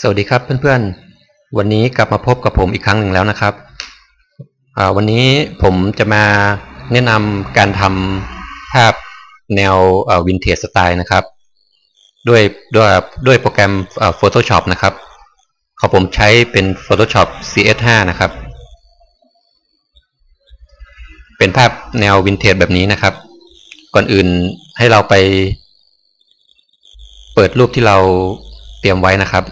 สวัสดีครับเพื่อนๆ วันนี้กลับมาพบกับผมอีกครั้งหนึ่งแล้วนะครับ วันนี้ผมจะมาแนะนำการทำภาพแนววินเทจสไตล์นะครับ ด้วยด้วยด้วยโปรแกรมเอ่อ Photoshop นะครับของผมใช้เป็น Photoshop CS5 นะครับ เป็นภาพแนววินเทจแบบนี้นะครับ ก่อนอื่นให้เราไป เปิดรูปที่เราเตรียมไว้นะครับ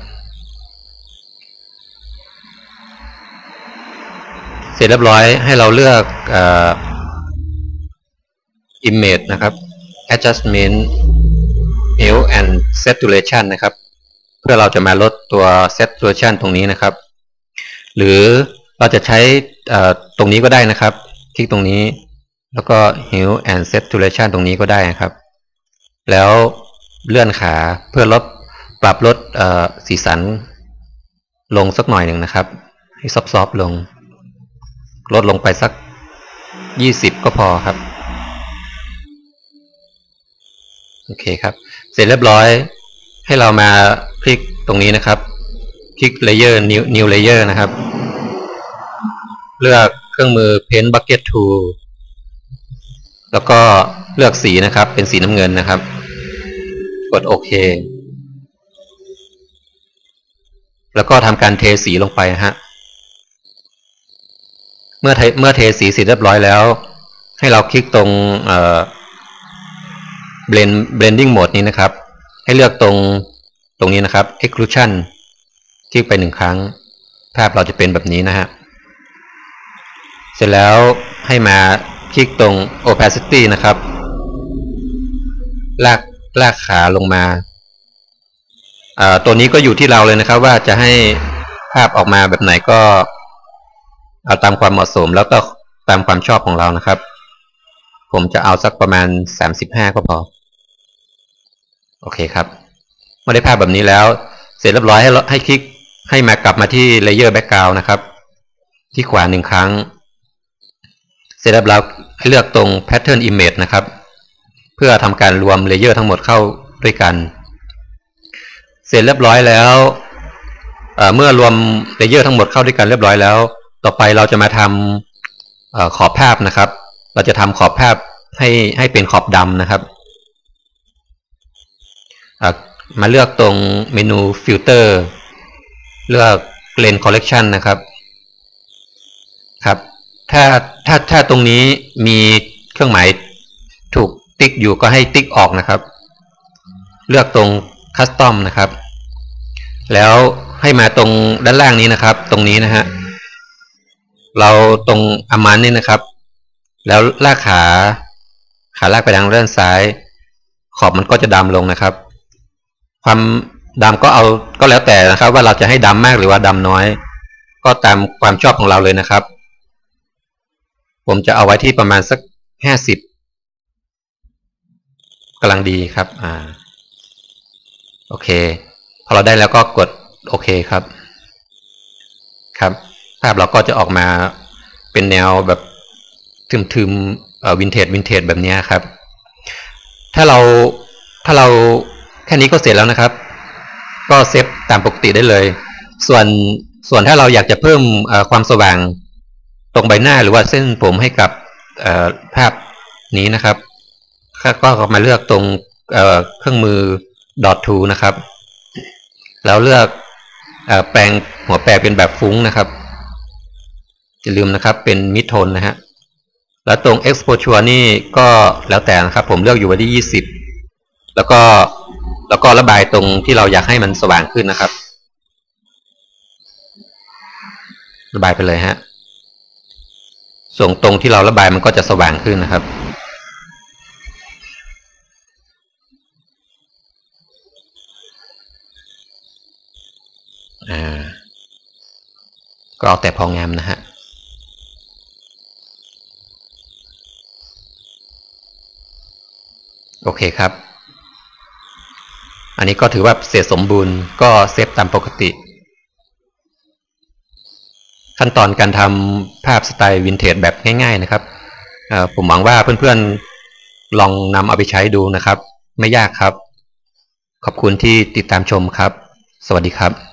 ร็จเรียบร้อยให้เราเลือกอ image นะครับ adjustment hue and saturation นะครับ เพื่อเราจะมาลดตัว saturation ตรงนี้นะครับ หรือเราจะใช้ตรงนี้ก็ได้นะครับ คลิกตรงนี้ แล้วก็ hue and saturation ตรงนี้ก็ได้นะครับ แล้วเลื่อนขาเพื่อลดปรับลดสีสันลงสักหน่อยหนึ่งนะครับ ให้ซอฟๆลง ลดลงไปสักยี่สิบก็พอครับ โอเคครับ เสร็จเรียบร้อยให้เรามาคลิกตรงนี้นะครับ คลิก Layer New New Layer นะครับ เลือกเครื่องมือ Paint Bucket Tool แล้วก็เลือกสีนะครับ เป็นสีน้ำเงินนะครับ กดโอเค แล้วก็ทำการเทสีลงไปนะฮะ เมื่อเมื่อเทสีเสร็จเรียบร้อยแล้ว ให้เราคลิกตรงเอ่อ blend blending mode นี้นะครับ ให้เลือกตรงตรงนี้นะครับ exclusion คลิกไปหนึ่งครั้ง ภาพเราจะเป็นแบบนี้นะฮะเสร็จแล้วให้มาคลิกตรง opacity นะครับ ลากลากขาลงมาอ่าตัวนี้ก็อยู่ที่เราเลยนะครับ ว่าจะให้ภาพออกมาแบบไหนก็ เอาตามความเหมาะสมแล้วก็ตามความชอบของเรานะครับ ผมจะเอาสักประมาณ 35 ก็พอ โอเคครับเมื่อได้ภาพแบบนี้แล้ว เสร็จเรียบร้อยให้ให้คลิกให้มากลับมาที่ Layer Background นะครับ ที่ขวาหนึ่งครั้ง เสร็จแล้วเราให้เลือกตรง Pattern Image นะครับ เพื่อทำการรวมเลเยอร์ทั้งหมดเข้าด้วยกัน เสร็จเรียบร้อยแล้วเเมื่อรวมเลเยอร์ทั้งหมดเข้าด้วยกันเรียบร้อยแล้ว ต่อไปเราจะมาทำอขอบภาพนะครับ เราจะทำขอบภาพให้ให้เป็นขอบดำนะครับ มาเลือกตรงเมนูฟิลเตอร์เลือก Blend Collection นะครับครับ ถ้าถ้าถ้าตรงนี้มีเครื่องหมายถูกติ๊กอยู่ก็ให้ติ๊กออกนะครับ เลือกตรง Custom นะครับ แล้วให้มาตรงด้านล่างนี้นะครับ ตรงนี้นะฮะ เราตรงอามันนี่นะครับ แล้วลากขาขาลากไปทางด้านซ้าย ขอบมันก็จะดำลงนะครับ ความดำก็เอาก็แล้วแต่นะครับ ว่าเราจะให้ดำมากหรือว่าดำน้อย ก็ตามความชอบของเราเลยนะครับ ผมจะเอาไว้ที่ประมาณสักห้าสิบกำลังดีครับ อ่า โอเค พอเราได้แล้วก็กดโอเคครับ ครับ ภาพเราก็จะออกมาเป็นแนวแบบทึมๆวินเทจวินเทจแบบนี้ครับ ถ้าเราถ้าเราแค่นี้ก็เสร็จแล้วนะครับ ก็เซฟตามปกติได้เลย ส่วนส่วนถ้าเราอยากจะเพิ่มความสว่างตรงใบหน้าหรือว่าเส้นผมให้กับภาพนี้นะครับก็มาเลือกตรงเครื่องมือ dot to นะครับ แล้วเลือกแปลงหัวแปรเป็นแบบฟุ้งนะครับ อย่าลืมนะครับเป็นมิดโทนนะฮะแล้วตรง exposure นี่ก็แล้วแต่นะครับ ผมเลือกอยู่ไว้ที่ 20 แล้วก็แล้วก็ระบายตรงที่เราอยากให้มันสว่างขึ้นนะครับ ระบายไปเลยฮะส่งตรงที่เราระบายมันก็จะสว่างขึ้นนะครับอ่าก็เอาแต่พองามนะฮะ โอเคครับ อันนี้ก็ถือว่าเสร็จสมบูรณ์ก็เซฟตามปกติ ขั้นตอนการทำภาพสไตล์วินเทจแบบง่าย ๆนะครับ ผมหวังว่าเพื่อนๆลองนำเอาไปใช้ดูนะครับ ไม่ยากครับ ขอบคุณที่ติดตามชมครับ สวัสดีครับ